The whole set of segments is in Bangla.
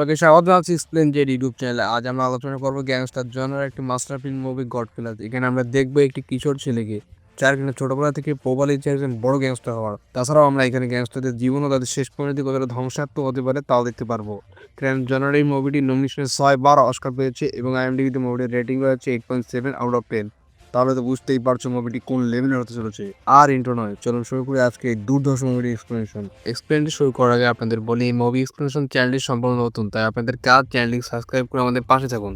ওকে স্বাগত জানাচ্ছি এক্সপ্লেন জেড ইউটিউব চ্যানেলে আজ আমরা আলোচনা করব গ্যাংস্টার জনের একটি মাস্টারপিন মুভি গড ফিলার এখানে আমরা দেখব একটি কিশোর ছেলেকে যার কিনা ছোটবেলা থেকে প্রবাল ইচ্ছে একজন বড় গ্যাংস্টার হওয়ার তাছাড়াও আমরা এখানে গ্যাংস্টারদের জীবন ও তাদের শেষ পরিণতি কতটা ধ্বংসাত্মক হতে পারে তাও দেখতে পারব ক্র্যান জনের এই মুভিটি নমিনেশনে ছয় বার অস্কার পেয়েছে এবং আইএমডিবিতে মুভিটির রেটিং রয়েছে eight point seven out of ten তাহলে তো বুঝতেই পারছ মুভিটি কোন লেভেলের হতে চলেছে। আর ইন্টো নয় চলুন শুরু করে আজকে এই দুর্ধর্ষ মুভির এক্সপ্লেনেশন এক্সপ্লেনটি শুরু করার আগে আপনাদের বলি এই মুভি এক্সপ্লেনেশন চ্যানেলটি সম্পূর্ণ নতুন তাই আপনাদের কাজ চ্যানেলটি সাবস্ক্রাইব করে আমাদের পাশে থাকুন।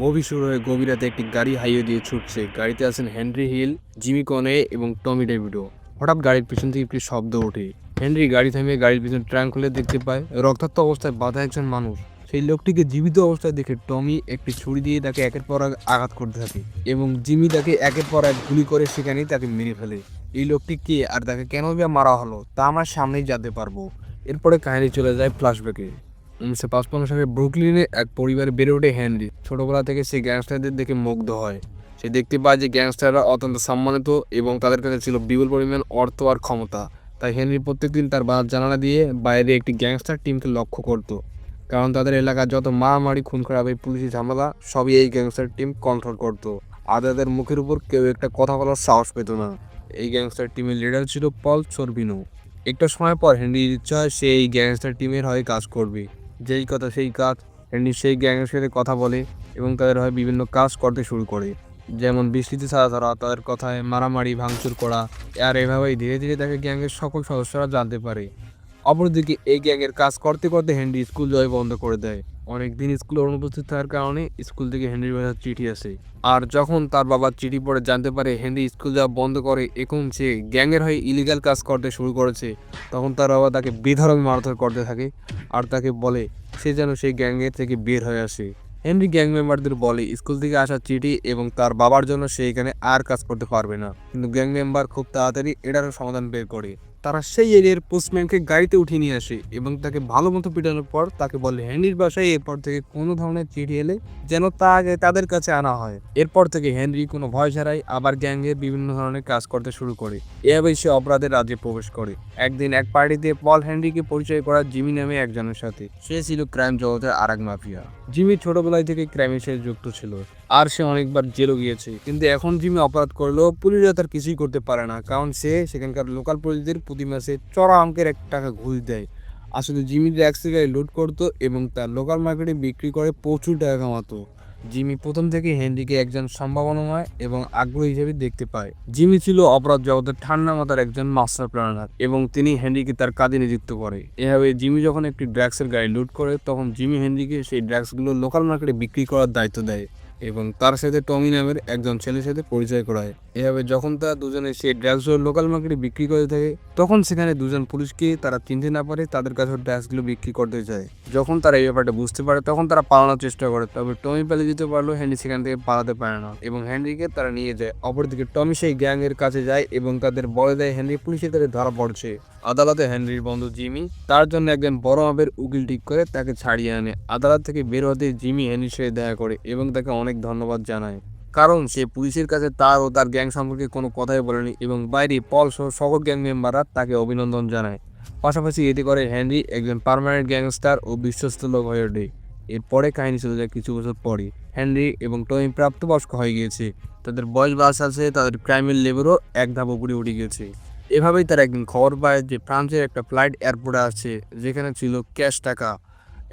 মুভি শুরু হয়ে গভীর রাতে একটি গাড়ি হাইওয়ে দিয়ে ছুটছে। গাড়িতে আছেন হেনরি হিল জিমি কনে এবং টমি ডেভিডো। হঠাৎ গাড়ির পিছন থেকে একটি শব্দ ওঠে। হেনরি গাড়ি থামিয়ে গাড়ির পিছনে ট্রাঙ্ক খুলে দেখতে পায়। রক্তাক্ত অবস্থায় বাধা একজন মানুষ। সেই লোকটিকে জীবিত অবস্থায় দেখে টমি একটি ছুরি দিয়ে তাকে একের পর এক আঘাত করতে থাকে এবং জিমি তাকে একের পর এক গুলি করে সেখানেই তাকে মেরে ফেলে। এই লোকটি কে আর তাকে কেন বা মারা হলো তা আমার সামনেই জানতে পারব। এরপরে কাহিনী চলে যায় ফ্ল্যাশব্যাকে উনিশশো পাঁচপান্ন সালে ব্রুকলিনে এক পরিবারে বেড়ে ওঠে হেনরি। ছোটবেলা থেকে সে গ্যাংস্টারদের দেখে মুগ্ধ হয়। সে দেখতে পায় যে গ্যাংস্টাররা অত্যন্ত সম্মানিত এবং তাদের কাছে ছিল বিপুল পরিমাণ অর্থ আর ক্ষমতা। তাই হেনরি প্রত্যেকদিন তার জানালা দিয়ে বাইরে একটি গ্যাংস্টার টিমকে লক্ষ্য করত। কারণ তাদের এলাকার যত মারামারি খুন খারাপ পুলিশি ঝামেলা, সবই এই গ্যাংস্টার টিম কন্ট্রোল করত। আর তাদের মুখের উপর কেউ একটা কথা বলার সাহস পেত না। এই গ্যাংস্টার টিমের লিডার ছিল পল সরবিনো একটা সময় পর হেনরির ইচ্ছা সে এই গ্যাংস্টার টিমের হয়ে কাজ করবে। যেই কথা সেই কাজ হেনরি সেই গ্যাংয়ের সাথে কথা বলে এবং তাদের হয়ে বিভিন্ন কাজ করতে শুরু করে। যেমন বৃষ্টিতে ছাড়া ধরা তাদের কথায় মারামারি, ভাঙচুর করা, আর এভাবেই ধীরে ধীরে তাকে গ্যাংয়ের সকল সদস্যরা জানতে পারে। অপরদিকে এই গ্যাংয়ের কাজ করতে করতে হেনরি স্কুল জয় বন্ধ করে দেয়। অনেক দিন স্কুলে অনুপস্থিত থাকার কারণে স্কুল থেকে হেনরির বাসার চিঠি আসে। আর যখন তার বাবা চিঠি পড়ে জানতে পারে হেনরি স্কুল যাওয়া বন্ধ করে এখন সে গ্যাংয়ের হয়ে ইলিগাল কাজ করতে শুরু করেছে, তখন তার বাবা তাকে বেধরমে মারধর করতে থাকে আর তাকে বলে সে যেন সেই গ্যাংয়ের থেকে বের হয়ে আসে। হেনরি গ্যাং মেম্বারদের বলে, স্কুল থেকে আসা চিঠি এবং তার বাবার জন্য সে এখানে আর কাজ করতে পারবে না। কিন্তু গ্যাং মেম্বার খুব তাড়াতাড়ি এটারও সমাধান বের করে। তারা সেই এরিয়ার পোস্টম্যানকে গাড়িতে উঠিয়ে নিয়ে আসে এবং তাকে ভালো মতো পিটানোর পর তাকে বলে হেনরির বাসায় এরপর থেকে কোনো ধরনের চিঠি এলে যেন তা আগে তাদের কাছে আনা হয়। এরপর থেকে হেনরি কোনো ভয় ছাড়াই আবার গ্যাংয়ের বিভিন্ন ধরনের কাজ করতে শুরু করে। এভাবেই সে অপরাধের রাজ্যে প্রবেশ করে। একদিন এক পার্টিতে পল হেনরিকে পরিচয় করা জিমি নামে একজনের সাথে। সে ছিল ক্রাইম জগতের আরাক মাফিয়া। জিমি ছোটবেলায় থেকে ক্রাইমের সাথে যুক্ত ছিল। আর সে অনেকবার জেলও গিয়েছে। কিন্তু এখন জিমি অপরাধ করলেও পুলিশরা তার কিছুই করতে পারে না। কারণ সে সেখানকার লোকাল পুলিশদের প্রতি মাসে চড়া অঙ্কের এক টাকা ঘুষ দেয়। আসলে জিমি ট্যাক্সি গাড়ি লোড করতো এবং তার লোকাল মার্কেটে বিক্রি করে প্রচুর টাকা কামাতো। জিমি প্রথম থেকে হেনরিকে একজন সম্ভাবনাময় এবং আগ্রহী হিসেবে দেখতে পায়। জিমি ছিল অপরাধ জগতের ঠান্ডা মাথার একজন মাস্টার প্ল্যানার এবং তিনি হেনরিকে তার কাজে নিযুক্ত করে। এভাবে জিমি যখন একটি ড্রাগসের গাড়ি লুট করে, তখন জিমি হেনরিকে সেই ড্রাগসগুলো লোকাল মার্কেটে বিক্রি করার দায়িত্ব দেয়। এবং তার সাথে টমি নামের একজন ছেলের সাথে পরিচয় করায় এভাবে যখন তারা দুজনে সেই ড্রাগসগুলো লোকাল মার্কেটে বিক্রি করে থাকে, তখন সেখানে দুজন পুলিশকে তারা চিনতে না পারে তাদের কাছে ড্রাগসগুলো বিক্রি করতে চায়। যখন তারা এই ব্যাপারটা বুঝতে পারে, তখন তারা পালানোর চেষ্টা করে। তবে টমি পালিয়ে যেতে পারল হ্যান্ডি সেখান থেকে পালাতে পারে না এবং হ্যান্ড্রিকে তারা নিয়ে যায়। অপরদিকে টমি সেই গ্যাং এর কাছে যায় এবং তাদের বলে দেয় হ্যান্ড্রি পুলিশের কাছে ধরা পড়ছে। আদালতে হেনরির বন্ধু জিমি তার জন্য একজন বড় মাপের উকিল ঠিক করে তাকে ছাড়িয়ে আনে। আদালত থেকে বের হতে জিমি হেনরির সাথে দেখা করে এবং তাকে অনেক ধন্যবাদ জানায় কারণ সে পুলিশের কাছে তার ও তার গ্যাং সম্পর্কে কোনো কথাই বলেনি এবং বাইরে পল সহ সকল গ্যাং মেম্বাররা তাকে অভিনন্দন জানায়। পাশাপাশি এতে করে হেনরি একজন পার্মানেন্ট গ্যাংস্টার ও বিশ্বস্ত লোক হয়ে ওঠে। এরপরে কাহিনী চলে যায় কিছু বছর পরে হেনরি এবং টমি প্রাপ্তবয়স্ক হয়ে গিয়েছে। তাদের বয়স বাস আছে তাদের ক্রাইমের লেভেলও এক ধাপ উপরে উঠে গেছে এভাবেই তারা একদিন খবর পায় যে ফ্রান্সের একটা ফ্লাইট এয়ারপোর্টে আছে যেখানে ছিল ক্যাশ টাকা।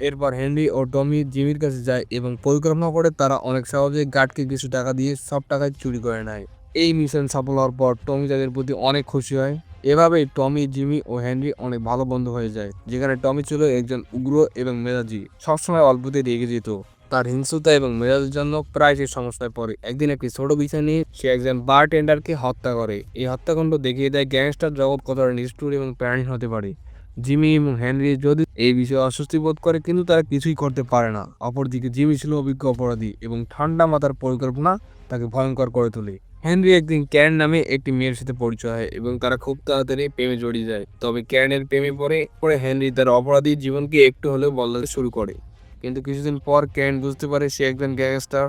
এরপর হেনরি ও টমি জিমির কাছে যায় এবং পরিকল্পনা করে তারা অনেক সহজে গার্ডকে কিছু টাকা দিয়ে সব টাকায় চুরি করে নেয়। এই মিশন সফল হওয়ার পর টমি তাদের প্রতি অনেক খুশি হয়। এভাবেই টমি, জিমি ও হেনরি অনেক ভালো বন্ধু হয়ে যায়, যেখানে টমি ছিল একজন উগ্র এবং মেজাজি সবসময় অল্পতে রেগে যেত। তার হিংসুতা এবং মেজাজের জন্য প্রায় সে সমস্যায় পড়ে। একদিন একটি ছোট বিষয় নিয়ে সে একজন বার টেন্ডারকে হত্যা করে। এই হত্যাকাণ্ড দেখিয়ে দেয় গ্যাংস্টার জগৎ কতটা নিষ্ঠুর এবং প্রাণীন হতে পারে। জিমি এবং হেনরি যদি এই বিষয়ে অস্বস্তি বোধ করে, কিন্তু তারা কিছুই করতে পারে না। অপরদিকে জিমি ছিল অভিজ্ঞ অপরাধী এবং ঠান্ডা মাথার পরিকল্পনা তাকে ভয়ঙ্কর করে তোলে। হেনরি একদিন ক্যারেন নামে একটি মেয়ের সাথে পরিচয় হয় এবং তারা খুব তাড়াতাড়ি প্রেমে জড়িয়ে যায়। তবে ক্যারেনের প্রেমে পড়ে পরে হেনরি তার অপরাধী জীবনকে একটু হলেও বদলাতে শুরু করে। কিন্তু কিছুদিন পর ক্যারেন বুঝতে পারে সে একজন গ্যাংস্টার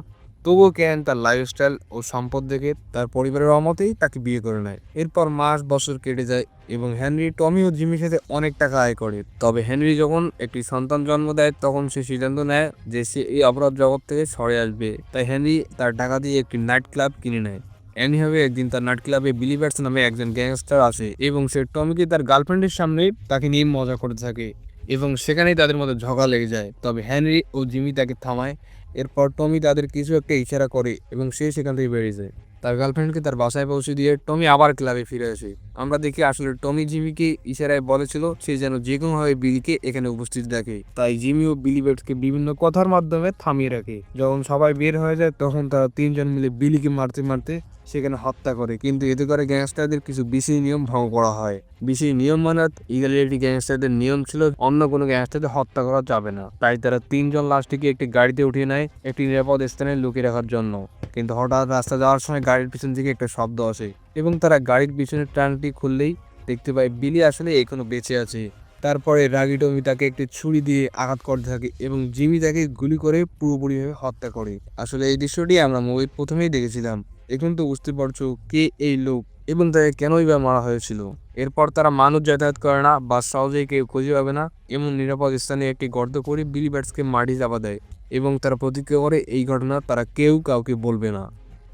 তবুও কেন তার লাইফস্টাইল ও সম্পদ দেখে তার পরিবারের অমতেই তাকে বিয়ে করে নেয়। এরপর মাস, বছর কেটে যায় এবং হেনরি, টমি ও জিমির সাথে অনেক টাকা আয় করে। তবে হেনরি যখন একটি সন্তান জন্ম দেয়, তখন সে সিদ্ধান্ত নেয় যে সে এই অপরাধ জগৎ থেকে সরে আসবে। তাই হেনরি তার টাকা দিয়ে একটি নাইট ক্লাব কিনে নেয়। এমনিভাবে একদিন তার নাইট ক্লাবে বিলিভার্স নামে একজন গ্যাংস্টার আসে এবং সে টমিকে তার গার্লফ্রেন্ডের সামনে তাকে নিয়ে মজা করতে থাকে এবং সেখানেই তাদের মধ্যে ঝগড়া লেগে যায়। তবে হেনরি ও জিমি তাকে থামায় এরপর টমি তাদের কিছু একটা ইশারা করে এবং সে সেখান থেকে বেরিয়ে যায়। তার গার্লফ্রেন্ডকে তার বাসায় পৌঁছে দিয়ে টমি আবার ক্লাবে ফিরে আসে। আমরা দেখি আসলে টমি জিমিকে ইশারায় বলেছিল সে যেন যে কোনোভাবে বিলিকে এখানে উপস্থিত দেখে। তাই জিমি ও বিলি বেটসকে বিভিন্ন কথার মাধ্যমে থামিয়ে রাখে। যখন সবাই বের হয়ে যায়, তখন তারা তিনজন মিলে বিলিকে মারতে মারতে সেখানে হত্যা করে। কিন্তু এতে করে গ্যাংস্টারদের কিছু বিশেষ নিয়ম ভঙ্গ করা হয়। বিশেষ নিয়ম মানে ইগালিটি গ্যাংস্টারদের নিয়ম ছিল অন্য কোনো গ্যাংস্টারদের হত্যা করা যাবে না। তাই তারা তিনজন লাশটিকে একটি গাড়িতে উঠিয়ে নেয়, একটি নিরাপদ স্থানে লুকিয়ে রাখার জন্য। কিন্তু হঠাৎ রাস্তা যাওয়ার সময় গাড়ির পিছন থেকে একটা শব্দ আসে এবং তারা গাড়ির পিছনের ট্রাঙ্কটি খুললেই দেখতে পায় বিলি আসলে এখনও বেঁচে আছে। তারপরে রাগি টমি তাকে একটি ছুরি দিয়ে আঘাত করতে থাকে এবং জিমি তাকে গুলি করে পুরোপুরিভাবে হত্যা করে। আসলে এই দৃশ্যটি আমরা মুভির প্রথমেই দেখেছিলাম। এখন তো বুঝতে পারছ কে এই লোক? এবং তাকে কেনই বা মারা হয়েছিল? এরপর তারা মানুষ যাতায়াত করে না, বা সহজেই কেউ খুঁজে পাবে না, এমন নিরাপদ স্থানে একটি গর্ত করে বিলি ব্যাটসকে মাটি চাপা দেয়, এবং তারা প্রতিক্রিয়া করে এই ঘটনা তারা কেউ কাউকে বলবে না।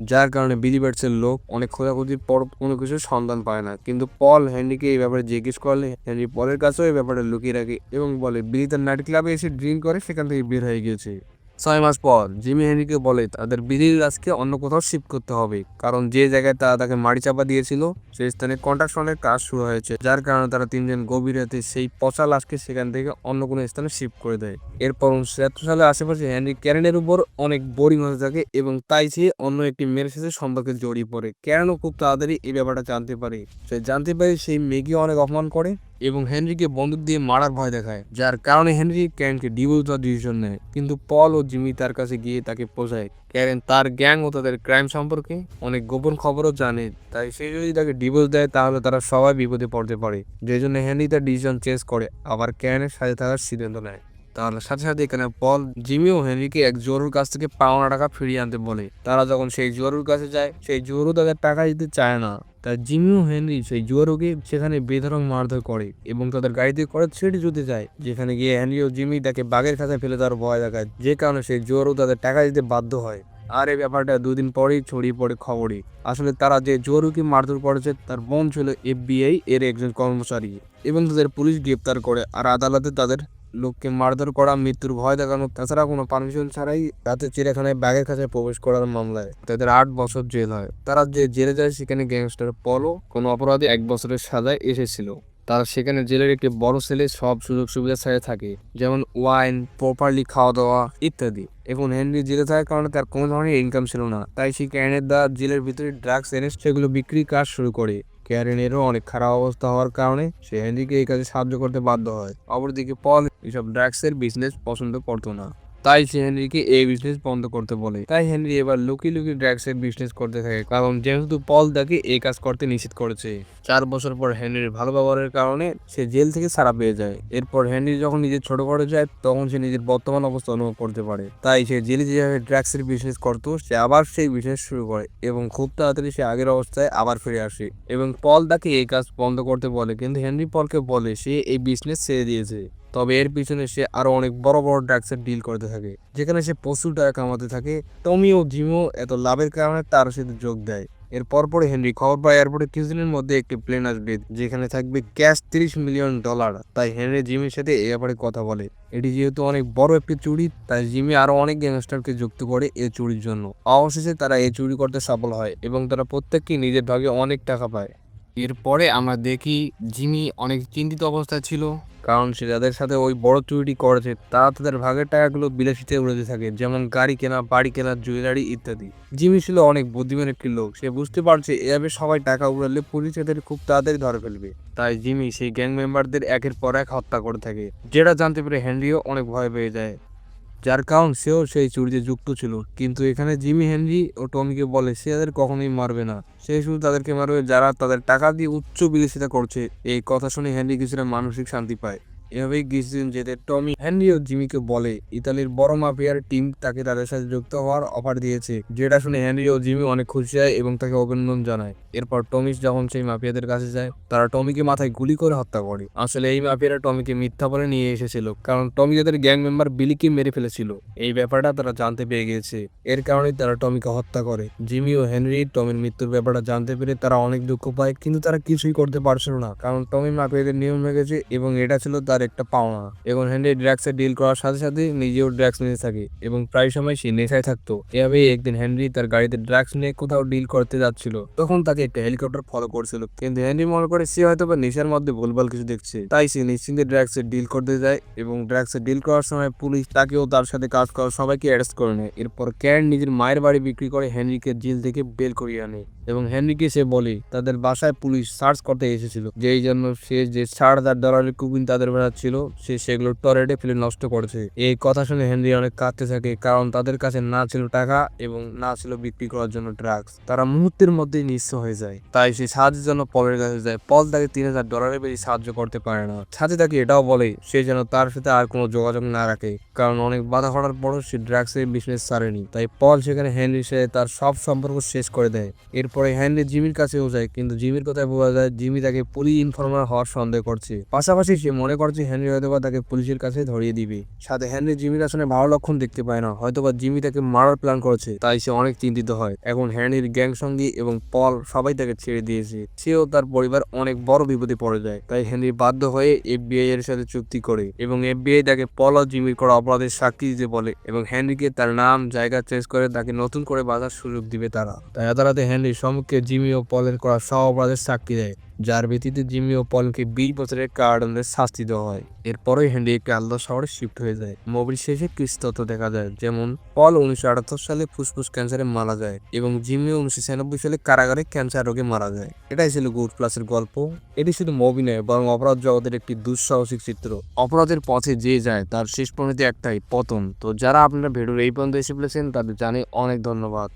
যার কারণে বিলি ব্যাটসের লোক অনেক খোঁজাখুঁজির পর কোনো কিছু সন্ধান পায় না। কিন্তু পল হেনরিকে এই ব্যাপারে জিজ্ঞেস করলে হেনরি পলের কাছেও এই ব্যাপারে লুকিয়ে রাখে এবং বলে, বিলি তার নাইট ক্লাবে এসে ড্রিঙ্ক করে, সেখান থেকে বের হয়ে গিয়েছে। ছয় মাস পর জিমি হেনরিকে বলে তাদের বিলির গাছকে অন্য কোথাও শিফট করতে হবে। কারণ যে জায়গায় তারা তাকে মাটি চাপা দিয়েছিল, সেই স্থানে কন্ট্রাকশনের কাজ শুরু হয়েছে, যার কারণে তারা তিনজন গভীর রাতে সেই পচা লাশকে সেখান থেকে অন্য কোনো স্থানে শিফট করে দেয়। এরপর উনিশশো ছিয়াত্তর সালে আশেপাশে হেনরি ক্যারেনের উপর অনেক বোরিং হতে থাকে এবং তাই সে অন্য একটি মেয়ের সাথে সম্পর্কে জড়িয়ে পড়ে। ক্যারেনও খুব তাড়াতাড়ি এই ব্যাপারটা জানতে পারে। সে জানতে পারে সেই মেয়েকে অনেক অপমান করে। এবং হেনরিকে বন্দুক দিয়ে মারার ভয় দেখায়, যার কারণে হেনরি ক্যারেনকে ডিভোর্স দেওয়ার ডিসিশন নেয়। কিন্তু পল ও জিমি তার কাছে গিয়ে তাকে বোঝায়, ক্যারেন, তার গ্যাং ও তাদের ক্রাইম সম্পর্কে অনেক গোপন খবরও জানে, তাই সে যদি তাকে ডিভোর্স দেয়, তাহলে তারা সবাই বিপদে পড়তে পারে। যে জন্য হেনরি তার ডিসিশন চেঞ্জ করে, আবার ক্যারেনের সাথে থাকার সিদ্ধান্ত নেয়। তাহলে সাথে সাথে এখানে পল, জিমি ও হেনরিকে এক জোরুর কাছ থেকে পাওনা টাকা ফিরিয়ে আনতে বলে। তারা যখন সেই জোরুর কাছে যায়, সেই জোরু তাদের টাকা দিতে চায় না। তাই জিমি ও হেনরি সেই জোয়ারুকে সেখানে বেধরং মারধর করে এবং তাদের গাড়িতে করে ছেড়ে যেতে যায়, যেখানে গিয়ে হেনরি ও জিমি তাকে বাঘের কাছে ফেলে তার ভয় দেখায়, যে কারণে সেই জোয়ারু তাদের টাকা দিতে বাধ্য হয়। আর এই ব্যাপারটা দুদিন পরেই ছড়িয়ে পড়ে খবরই আসলে তারা যে জোয়ারুকে মারধর করেছে, তার বোন ছিল এফবিআই এর একজন কর্মচারী এবং তাদের পুলিশ গ্রেপ্তার করে, আর আদালতে তাদের লোককে মারধর করা, মৃত্যুর ভয় দেখানো, তাছাড়া কোনো পারমিশন ছাড়াই রাতে চিড়িয়াখানায় ব্যাগের কাছে প্রবেশ করার মামলায় তাদের আট বছর জেল হয়। তারা যে জেলে যায় সেখানে গ্যাংস্টার পলো কোনো অপরাধী এক বছরের সাজায় এসেছিল। তারা সেখানে জেলের একটি বড় সেলে সব সুযোগ সুবিধার সাথে থাকে, যেমন ওয়াইন, প্রপারলি খাওয়া দাওয়া ইত্যাদি। এখন হেনরি জেলে থাকার কারণে তার কোনো ধরনের ইনকাম ছিল না। তাই সে ক্যানের দ্বারা জেলের ভিতরে ড্রাগস এনে সেগুলো বিক্রির কাজ শুরু করে। ক্যারেনেরও অনেক খারাপ অবস্থা হওয়ার কারণে সে হেনরিকে এই কাজে সাহায্য করতে বাধ্য হয়। অপরদিকে পল এসব ড্রাগসের বিজনেস পছন্দ করতো না। তাই সে হেনরিকে এই বিজনেস বন্ধ করতে বলে। তাই হেনরি এবার লুকি লুকি ড্রাগসের বিজনেস করতে থাকে, কারণ যেহেতু পল তাকে এই কাজ করতে নিষেধ করেছে। চার বছর পর হেনরির ভালো ব্যবহারের কারণে সে জেল থেকে ছাড়া পেয়ে যায়। এরপর হেনরি যখন নিজের ছোট করে যায়, তখন সে নিজের বর্তমান অবস্থা অনুভব করতে পারে। তাই সে জেলে যেভাবে ড্রাগসের বিজনেস করতো, সে আবার সেই বিজনেস শুরু করে এবং খুব তাড়াতাড়ি সে আগের অবস্থায় আবার ফিরে আসে এবং পল তাকে এই কাজ বন্ধ করতে বলে, কিন্তু হেনরি পলকে বলে সে এই বিজনেস ছেড়ে দিয়েছে। তবে এর পিছনে সে আরও অনেক বড় বড় ড্রাগসের ডিল করতে থাকে, যেখানে সে প্রচুর টাকা কামাতে থাকে। টমি ও জিমো এত লাভের কারণে তার সাথে যোগ দেয়। এর পরপরই হেনরি খবর পায় এয়ারপোর্টে কিছুদিনের মধ্যে একটি প্লেন আসবে, যেখানে থাকবে ক্যাশ তিরিশ মিলিয়ন ডলার তাই হেনরি জিমের সাথে এ ব্যাপারে কথা বলে। এটি যেহেতু অনেক বড় একটি চুরি, তাই জিমি আরও অনেক গ্যাংস্টারকে যুক্ত করে এই চুরির জন্য। অবশেষে তারা এই চুরি করতে সফল হয় এবং তারা প্রত্যেককেই নিজের ভাগে অনেক টাকা পায়। এরপরে আমরা দেখি জিমি অনেক চিন্তিত অবস্থায় ছিল। কারণ সে যাদের সাথে ওই বড় চুরিটি করেছে তারা তাদের ভাগের টাকাগুলো বিলাসিতে উড়াতে থাকে, যেমন গাড়ি কেনা, বাড়ি কেনা, জুয়েলারি ইত্যাদি। জিমি ছিল অনেক বুদ্ধিমান একটি লোক, সে বুঝতে পারছে এভাবে সবাই টাকা উড়ালে পুলিশ এদের খুব তাড়াতাড়ি ধরে ফেলবে। তাই জিমি সেই গ্যাং মেম্বারদের একের পর এক হত্যা করে থাকে, যেটা জানতে পেরে হেনরিও অনেক ভয় পেয়ে যায়। যার কারণ সেও সেই চুরিতে যুক্ত ছিল। কিন্তু এখানে জিমি হেনরি ও টমিকে বলে, সে তাদের কখনোই মারবে না। সে শুধু তাদেরকে মারবে যারা তাদের টাকা দিয়ে উচ্চ বিলাসিতা করছে। এই কথা শুনে হেনরি কিছুটা মানসিক শান্তি পায়। এভাবেই কিছুদিন যেতে টমি হ্যানরি ও জিমিকে বলে, ইতালির বড় মাফিয়ার টিম তাকে তাদের সাথে যুক্ত হওয়ার অফার দিয়েছে। যেটা শুনে হ্যানরি ও জিমি অনেক খুশি হয় এবং তাকে অভিনন্দন জানায়। এরপর টমিস যখন সেই মাফিয়াদের কাছে যায়, তারা টমিকে মাথায় গুলি করে হত্যা করে। আসলে এই মাফিয়ারা টমিকে মিথ্যা বলে নিয়ে এসেছিল, কারণ টমি তাদের গ্যাং মেম্বার বিলিকে মেরে ফেলেছিল। এই ব্যাপারটা তারা জানতে পেরে গিয়েছে। এর কারণে তারা টমিকে হত্যা করে। জিমি ও হেনরি টমির মৃত্যুর ব্যাপারটা জানতে পেরে তারা অনেক দুঃখ পায়, কিন্তু তারা কিছুই করতে পারছিল না, কারণ টমি মাফিয়াদের নিয়ম হয়ে গেছে এবং এটা ছিল তার একটা পাওনা। এবং হেনরি ড্রাগসে ডিল করার সাথে সাথে নিজেও ড্রাগস নিতে থাকে এবং প্রায় সময় সে নেশায় থাকতো। এভাবেই একদিন হেনরি তার গাড়িতে ড্রাগস নিয়ে কোথাও ডিল করতে যাচ্ছিল। তখন তাকে একটা হেলিকপ্টার ফলো করছিল। কিন্তু হেনরি মনে করে সে হয়তো বা নেশার মধ্যে ভুলভাল কিছু দেখছে। তাই সে নিশ্চিন্তে ড্রাগসে ডিল করতে যায় এবং ড্রাগসে ডিল করার সময় পুলিশ তাকেও তার সাথে কাজ করা সবাইকে অ্যারেস্ট করে নেয়। এরপর ক্যান নিজের মায়ের বাড়ি বিক্রি করে হেনরিকে জেল থেকে বের করিয়ে আনে। এবং হেনরিকে সে বলে, তাদের বাসায় পুলিশ সার্চ করতে এসেছিল। যেই জন্য সে যে সাড়ে হাজার ডলারের কুকিং তাদের বেড়া ছিল, সে সেগুলো টরেটে ফেলে নষ্ট করেছে। এই কথা শুনে হেনরি অনেক কাঁদতে থাকে, কারণ তাদের কাছে না ছিল টাকা এবং না ছিল বিক্রি করার জন্য ড্রাগস। তারা মুহূর্তের মধ্যেই নিঃস্ব হয়ে যায়। তাই সে সাহায্যের জন্য পলের কাছে যায়। পল তাকে তিন হাজার ডলারের বেশি সাহায্য করতে পারে না। সাথে তাকে এটাও বলে, সে যেন তার সাথে আর কোনো যোগাযোগ না রাখে, কারণ অনেক বাধা করার পরও সে ড্রাগসের বিজনেস ছাড়েনি। তাই পল সেখানে হেনরির সাথে তার সব সম্পর্ক শেষ করে দেয়। এরপরে হেনরি জিমির কাছেও যায়, কিন্তু জিমির কথায় বোঝা যায় জিমি তাকে পুলিশ ইনফর্মার হওয়ার সন্দেহ করছে। পাশাপাশি সে মনে করছে হেনরি হয়তোবা তাকে পুলিশের কাছে ধরিয়ে দিবে। সাথে হেনরি জিমির আসলে ভালো লক্ষণ দেখতে পায় না, হয়তোবা জিমি তাকে মারার প্ল্যান করেছে, তাই সে অনেক চিন্তিত হয়। এখন হেনরির গ্যাং সঙ্গী এবং পল সবাই তাকে ছেড়ে দিয়েছে, সেও তার পরিবার অনেক বড় বিপদে পড়ে যায়, তাই হেনরি বাধ্য হয়ে এফবিআই এর সাথে চুক্তি করে এবং এফবিআই তাকে পল ও জিমির করা অপরাধের সাক্ষী দিতে বলে এবং হেনরিকে তার নাম, জায়গা চেঞ্জ করে তাকে নতুন করে বাঁচার সুযোগ দিবে তারা। তাই আদালতে হেনরির সম্মুখে জিমি ও পলের করা সহ অপরাধের সাক্ষী দেয়, যার ভিত্তিতে জিমি ও পলকে বিশ বছরের কারাদণ্ডের শাস্তি দেওয়া হয়। এরপরই একটি আলাদা শহরে শিফট হয়ে যায়। মুভির শেষে কিছু দেখা যায়, যেমন পল উনিশশো আটাত্তর সালে ফুসফুস ক্যান্সারে মারা যায় এবং জিমি উনিশশো ছিয়ানব্বই সালে কারাগারে ক্যান্সার রোগে মারা যায়। এটাই ছিল গুড প্লাসের গল্প। এটি শুধু মুভি নয়, বরং অপরাধ জগতের একটি দুঃসাহসিক চিত্র। অপরাধের পথে যে যায়, তার শেষ পরিণতি একটাই, পতন। তো যারা আপনারা ভিডিওর এই পর্যন্ত এসে ফেলেছেন, তাদের জানে অনেক ধন্যবাদ।